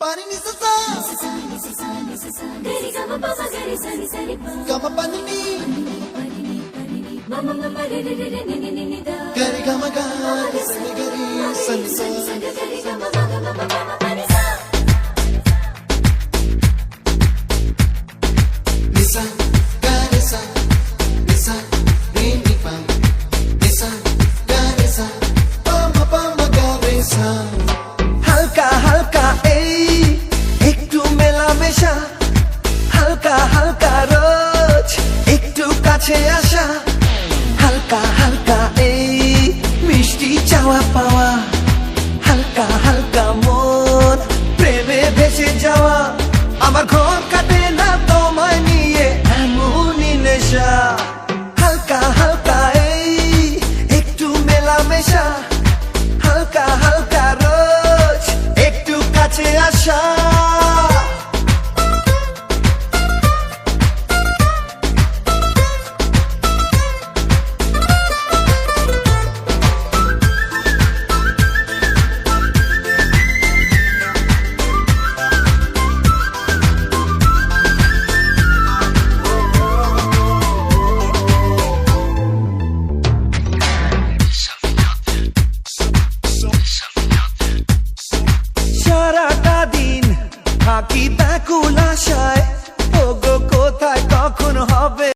పని నిససా గమ పని ని గరి గమ గారి సని గరి సని কাছে আসা, হালকা হালকা এই মিষ্টি চাওয়া পাওয়া। হালকা হালকা মন, প্রেমে ভেসে যাওয়া। আমার ঘর কাটে না তোমায় নিয়ে, এমনই নেশা। হালকা হালকা এই একটু মেলামেশা। keep that cool. Line.